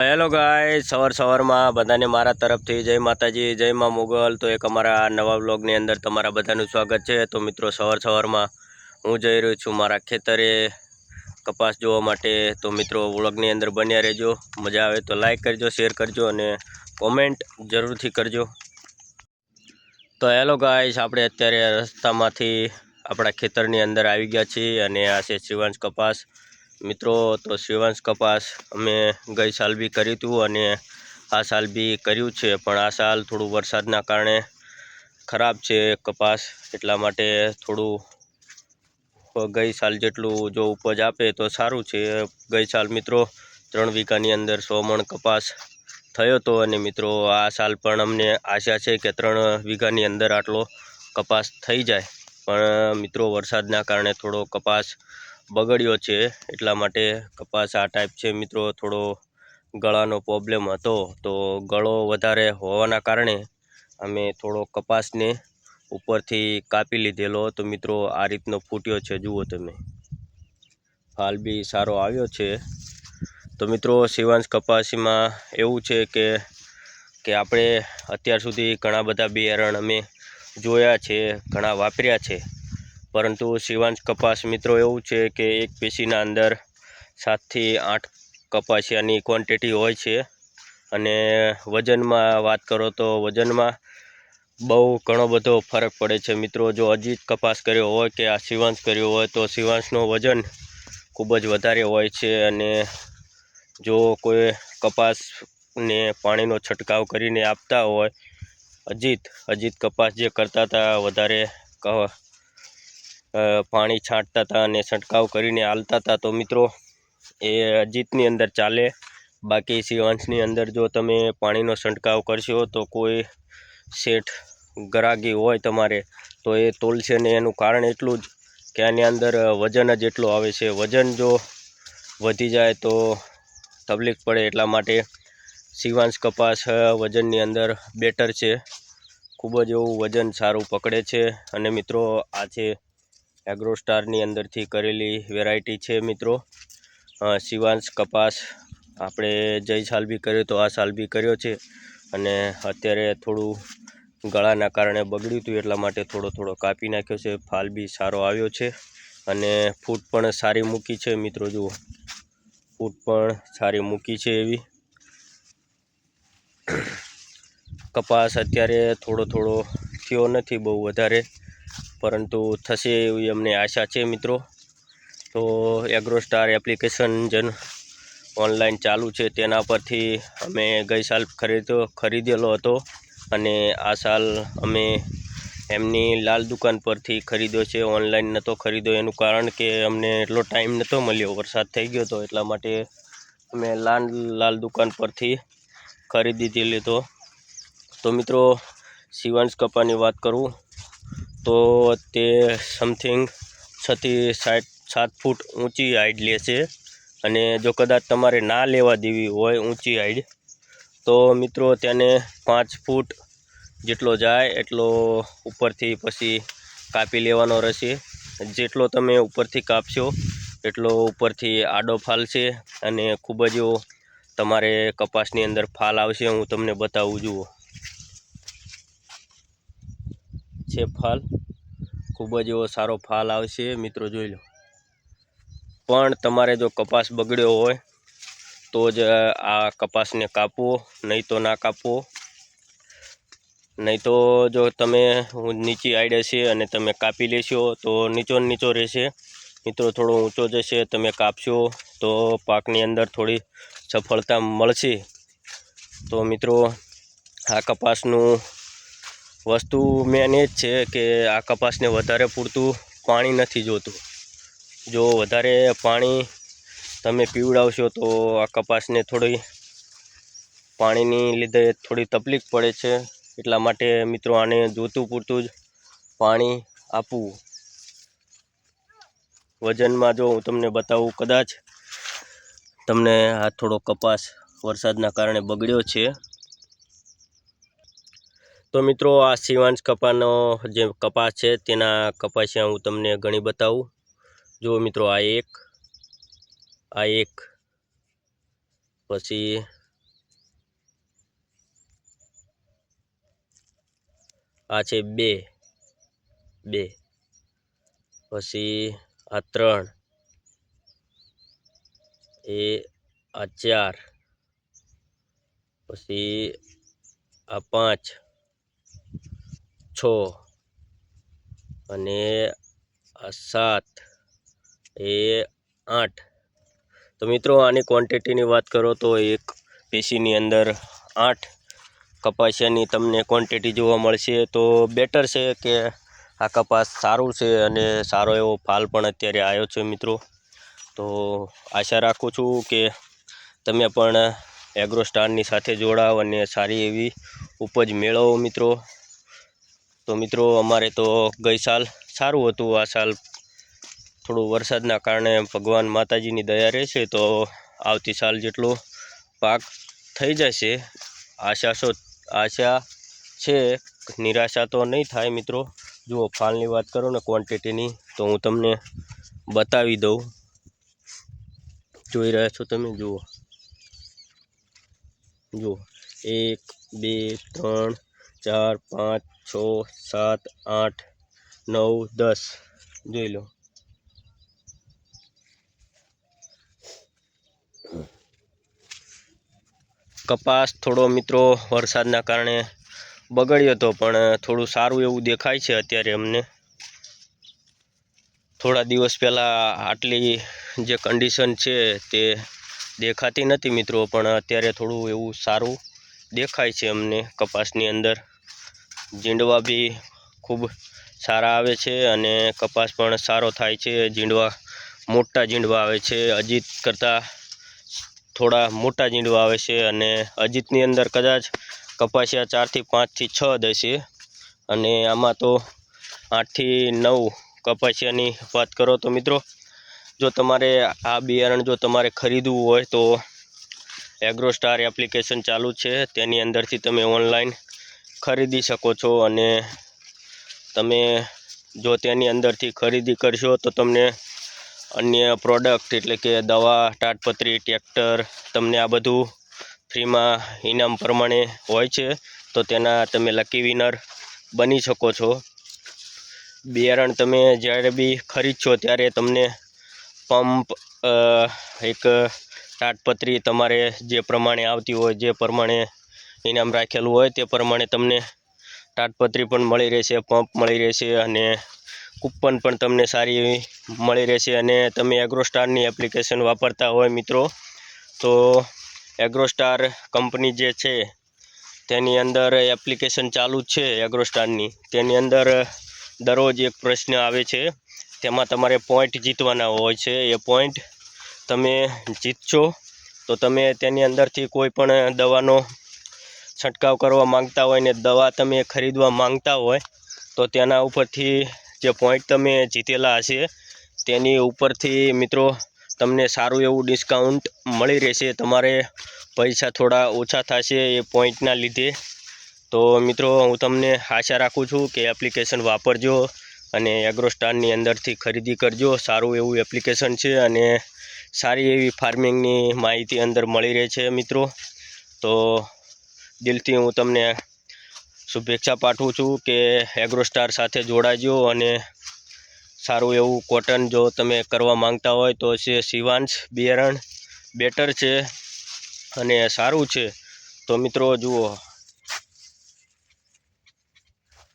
Hello ગાય સવાર સવારમાં બધાને મારા તરફથી જય માતાજી, જય માં મુગલ. તો એક અમારા નવા બ્લોગની અંદર તમારા બધાનું સ્વાગત છે. તો મિત્રો, સવાર સવારમાં હું જઈ રહ્યો છું મારા ખેતરે કપાસ જોવા માટે. તો મિત્રો, વ્લોગની અંદર બન્યા રહેજો. મજા આવે તો લાઇક કરજો શેર કરજો અને કોમેન્ટ જરૂરથી કરજો. તો હેલો ગાઈસ આપણે અત્યારે રસ્તામાંથી આપણા ખેતરની અંદર આવી ગયા છીએ અને આ છે શિવાંશ કપાસ. મિત્રો, તો શિવાંશ કપાસ અમે ગઈ સાલ બી કર્યું હતું અને આ સાલ બી કર્યું છે, પણ આ સાલ થોડું વરસાદના કારણે ખરાબ છે કપાસ, એટલા માટે થોડું ગઈ સાલ જેટલું જો ઉપજ આપે તો સારું છે. ગઈ સાલ મિત્રો, ત્રણ વીઘાની અંદર સો મણ કપાસ થયો હતો અને મિત્રો, આ સાલ પણ અમને આશા છે કે ત્રણ વીઘાની અંદર આટલો કપાસ થઈ જાય. પણ મિત્રો, વરસાદના કારણે થોડો કપાસ બગડ્યો છે, એટલા માટે કપાસ આ ટાઈપ છે. મિત્રો, થોડો ગળાનો પ્રોબ્લેમ હતો, તો ગળો વધારે હોવાના કારણે અમે થોડો કપાસને ઉપરથી કાપી લીધેલો. તો મિત્રો, આ રીતનો ફૂટ્યો છે. જુઓ તમે. ફાલ બી સારો આવ્યો છે. તો મિત્રો શિવાંશ કપાસીમાં એવું છે કે કે આપણે અત્યાર સુધી ઘણા બધા બિયારણ અમે જોયા છે, ઘણા વાપર્યા છે. પરંતુ શિવાંશ કપાસ મિત્રો એવું છે કે એક પેશીના અંદર સાતથી આઠ કપાસિયાની ક્વોન્ટિટી હોય છે. અને વજનમાં વાત કરો તો વજનમાં બહુ ઘણો બધો ફરક પડે છે મિત્રો. જો અજીત કપાસ કર્યો હોય કે આ શિવાંશ કર્યો હોય તો શિવાંશનું વજન ખૂબ જ વધારે હોય છે. અને જો કોઈ કપાસને પાણીનો છંટકાવ કરીને આપતા હોય, અજીત અજીત કપાસ જે કરતા હતા, વધારે પાણી છાંટતા હતા અને છંટકાવ કરીને હાલતા હતા. તો મિત્રો, એ અજીતની અંદર ચાલે. બાકી શિવાંશની અંદર જો તમે પાણીનો છંટકાવ કરશો તો કોઈ શેઠ ગરાગી હોય તમારે, તો એ તોલશે ને એનું કારણ એટલું જ કે આની અંદર વજન જ એટલું આવે છે. વજન જો વધી જાય તો તકલીફ પડે એટલા માટે શિવાંશ કપાસ વજનની અંદર બેટર છે. ખૂબ જ એવું વજન સારું પકડે છે. અને મિત્રો, આ છે એગ્રોસ્ટારની અંદરથી કરેલી વેરાયટી છે મિત્રો. શિવાંશ કપાસ. આપણે જય સાલ બી કર્યો તો આ સાલ બી કર્યો છે. અને અત્યારે થોડું ગળાના કારણે બગડ્યું હતું, એટલા માટે થોડો થોડો કાપી નાખ્યો છે. ફાલ બી સારો આવ્યો છે. અને ફૂટ પણ સારી મૂકી છે મિત્રો, જુઓ. ફૂટ પણ સારી મૂકી છે એવી. કપાસ અત્યારે થોડો થોડો થયો નથી બહુ વધારે. પરંતુ થશે એવી અમને આશા છે મિત્રો. તો એગ્રોસ્ટાર એપ્લિકેશન જન ઓનલાઈન ચાલુ છે તેના પરથી અમે ગઈ સાલ ખરીદ્યો, ખરીદેલો હતો અને આ સાલ અમે એમની લાલ દુકાન પરથી ખરીદ્યો છે. ઓનલાઈન નહોતો ખરીદ્યો એનું કારણ કે અમને એટલો ટાઈમ નહોતો મળ્યો, વરસાદ થઈ ગયો હતો એટલા માટે અમે લાલ લાલ દુકાન પરથી ખરીદી લીધો તો મિત્રો, શિવાંશ કપાની વાત કરું. તો તે સમથિંગ છથી સાઠ, સાત ફૂટ ઊંચી હાઈટ લે છે. અને જો કદાચ તમારે ના લેવા દેવી હોય ઊંચી હાઈટ તો મિત્રો તેને પાંચ ફૂટ જેટલો જાય એટલો ઉપરથી પછી કાપી લેવાનો રહેશે. જેટલો તમે ઉપરથી કાપશો એટલો ઉપરથી આડો ફાલશે અને ખૂબ જ તમારે કપાસની અંદર ફાલ આવશે. હું તમને બતાવું જુઓ. છે ફાલ. ખૂબ જ એવો સારો ફાલ આવશે, મિત્રો જોઈ લો. પણ તમારે જો કપાસ બગડ્યો હોય, તો જ આ કપાસને કાપવો નહીં તો ના કાપવો નહીં તો જો તમે નીચી આઈડે છે અને તમે કાપી લેશો, તો નીચો નીચો રહેશે. મિત્રો, થોડો ઊંચો જશે, તમે કાપશો, તો પાકની અંદર થોડી સફળતા મળશે. તો મિત્રો, આ કપાસનું વસ્તુ મેન એ જ છે કે આ કપાસને વધારે પૂરતું પાણી નથી જોતું. જો વધારે પાણી તમે પીવડાવશો તો આ કપાસને થોડી પાણીની લીધે થોડી તકલીફ પડે છે. એટલા માટે મિત્રો આને જોતું પૂરતું જ પાણી આપવું. વજનમાં જો હું તમને બતાવું, કદાચ તમને આ થોડો કપાસ વરસાદના કારણે બગડ્યો છે. તો મિત્રો, આ શિવાંશ કપાનો જે કપાસ છે, તેના કપાસિયા હું તમને ઘણી બતાવું. જુઓ મિત્રો, આ એક આ એક, પછી આ છે બે બે, પછી આ ત્રણ, એ, આ ચાર, પછી આ પાંચ છ અને સાત, એ આઠ. તો મિત્રો, આની ક્વોન્ટિટીની વાત કરો તો એક પેશીની અંદર આઠ કપાસિયાની તમને ક્વોન્ટિટી જોવા મળશે. તો બેટર છે કે આ કપાસ સારું છે અને સારો એવો ફાલ પણ અત્યારે આવ્યો છે મિત્રો. તો આશા રાખું છું કે તમે પણ એગ્રોસ્ટારની સાથે જોડાવ અને સારી એવી ઉપજ મેળવો મિત્રો. તો મિત્રો, અમારે તો ગઈ સાલ સારું હતું. આ સાલ થોડું વરસાદના કારણે ભગવાન માતાજીની દયા રહેશે તો આવતી સાલ જેટલો પાક થઈ જશે. આશા શો આશા છે, નિરાશા તો નહીં થાય મિત્રો. જુઓ, ફાલની વાત કરો ને ક્વોન્ટિટીની તો હું તમને બતાવી દઉં. જોઈ રહ્યા છો તમે? જુઓ. જુઓ. એક, બે, ત્રણ, ચાર, પાંચ છ સાત આઠ નવ દસ. જોઈ લો. કપાસ થોડો મિત્રો વરસાદના કારણે બગડ્યો હતો પણ થોડું સારું એવું દેખાય છે અત્યારે અમને. થોડા દિવસ પહેલાં આટલી જે કન્ડિશન છે તે દેખાતી નથી મિત્રો, પણ અત્યારે થોડું એવું સારું દેખાય છે અમને કપાસની અંદર. જીંડવા બી ખૂબ સારા આવે છે અને કપાસ પણ સારો થાય છે. જીંડવા મોટા જીંડવા આવે છે. અજીત કરતાં થોડા મોટા જીંડવા આવે છે અને અજીતની અંદર કદાચ કપાસિયા ચારથી પાંચથી છ દેશે. અને આમાં તો આઠથી નવ કપાસિયાની વાત કરો તો મિત્રો, જો તમારે આ બિયારણ જો તમારે ખરીદવું હોય તો એગ્રોસ્ટાર એપ્લિકેશન ચાલુ છે. તેની અંદરથી તમે ઓનલાઈન ખરીદી શકો છો અને તમે જો તેની અંદરથી ખરીદી કરશો તો તમને અન્ય પ્રોડક્ટ એટલે કે દવા તાટપત્રી ટ્રેક્ટર તમને આ બધું ફ્રીમાં ઇનામ પ્રમાણે હોય છે તો તેના તમે લકી વિનર બની શકો છો. બિયારણ તમે જ્યારે બી ખરીદશો ત્યારે તમને પંપ એક તાટપત્રી તમારે જે પ્રમાણે આવતી હોય, જે પ્રમાણે ઇનામ રાખેલું હોય તે પ્રમાણે તમને તાટપત્રી પણ મળી રહેશે, પંપ મળી રહેશે અને કૂપન પણ તમને સારી મળી રહેશે અને તમે એગ્રોસ્ટારની એપ્લિકેશન વાપરતા હોય મિત્રો. તો એગ્રોસ્ટાર કંપની જે છે, તેની અંદર એપ્લિકેશન ચાલુ જ છે એગ્રોસ્ટારની તેની અંદર દરરોજ એક પ્રશ્ન આવે છે, તેમાં તમારે પોઈન્ટ જીતવાના હોય છે. એ પોઈન્ટ તમે જીતશો, તો તમે તેની અંદરથી કોઈ પણ દવાનો છંટકાવ કરવા માંગતા હોય ને દવા તમે ખરીદવા માંગતા હોય, તો તેના ઉપરથી જે પોઈન્ટ તમે જીતેલા હશે, તેની ઉપરથી મિત્રો તમને સારું એવું ડિસ્કાઉન્ટ મળી રહેશે. તમારે પૈસા થોડા ઓછા થશે એ પોઈન્ટના લીધે. તો મિત્રો, હું તમને આશા રાખું છું કે એપ્લિકેશન વાપરજો અને એગ્રોસ્ટારની અંદરથી ખરીદી કરજો. સારું એવું એપ્લિકેશન છે અને સારી એવી ફાર્મિંગની માહિતી અંદર મળી રહે છે મિત્રો. તો દિલથી હું તમને શુભેચ્છા પાઠવું છું કે એગ્રોસ્ટાર સાથે જોડાજો અને સારું એવું કોટન જો તમે કરવા માંગતા હોય તો છે શિવાંશ બિયારણ બેટર છે અને સારું છે. તો મિત્રો જુઓ.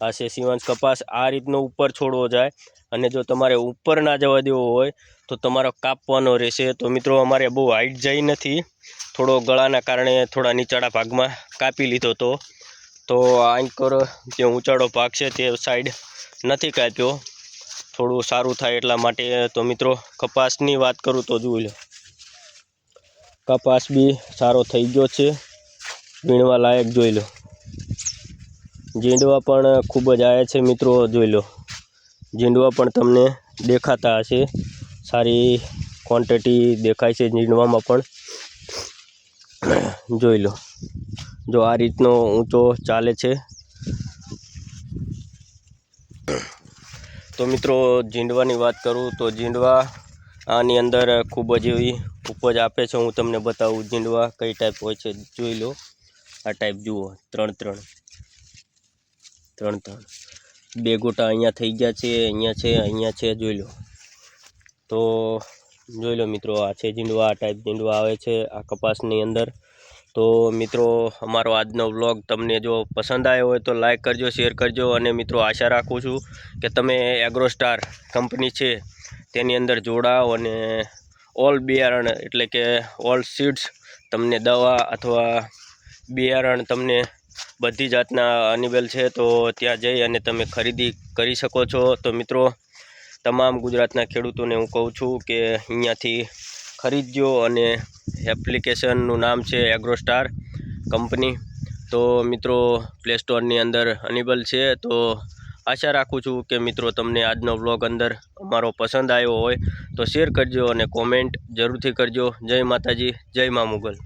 આ છે શિવાંશ કપાસ. આ રીતનો ઉપર છોડવો જાય અને જો તમારે ઉપર ના જવા દેવો હોય તો તમારો કાપવાનો રહેશે. તો મિત્રો, અમારે બહુ હાઈટ જઈ નથી. થોડો ગળાના કારણે થોડા નીચાળા ભાગમાં કાપી લીધો તો. તો આ એન્કર જે ઊંચાળો ભાગ છે તે સાઈડ નથી કાપ્યો. થોડું સારું થાય એટલા માટે તો મિત્રો, કપાસની વાત કરું તો જોઈ લો. કપાસ બી સારો થઈ ગયો છે. વીણવા લાયક જોઈ લો. જીંડવા પણ ખૂબ જ આવ્યા છે મિત્રો, જોઈ લો. જીંડવા પણ તમને દેખાતા હશે. સારી ક્વોન્ટિટી દેખાય છે નીંદવામાં પણ. જોઈ લો. જો આ રીતનો ઊંચો ચાલે છે. તો મિત્રો જીંડવાની વાત કરું તો જીંડવા આની અંદર ખૂબ જ એવી ઉપજ આપે છે. હું તમને બતાવું જીંડવા કઈ ટાઈપ હોય છે. જોઈ લો. આ ટાઈપ જુઓ. ત્રણ ત્રણ. ત્રણ ત્રણ. બે ગોટા અહીંયા થઈ ગયા છે, અહીંયા છે અહીંયા છે, જોઈ લો. તો જોઈ લો મિત્રો, આ છે જીંડવા ટાઈપ જીંડવા આવે છે આ કપાસની અંદર. તો મિત્રો, અમારો આજનો વ્લોગ તમને જો પસંદ આવ્યો હોય તો લાઇક કરજો શેર કરજો અને મિત્રો આશા રાખું છું કે તમે એગ્રોસ્ટાર કંપની છે, તેની અંદર જોડાઓ અને ઓલ બિયારણ એટલે કે ઓલ સીડ્સ તમને દવા અથવા બિયારણ તમને બધી જાતના અનિબલ છે, તો ત્યાં જઈ અને તમે ખરીદી કરી શકો છો. તો મિત્રો તમામ ગુજરાતના ખેડૂતોને હું કહું છું કે અહીંયાથી ખરીદજો અને એપ્લિકેશનનું નામ છે એગ્રોસ્ટાર કંપની. તો મિત્રો પ્લે સ્ટોરની અંદર અનિબલ છે. તો આશા રાખું છું કે મિત્રો, તમને આજનો વ્લોગ અંદર અમારો પસંદ આવ્યો હોય તો શેર કરજો અને કોમેન્ટ જરૂરથી કરજો. જય માતાજી, જય મા મુગલ.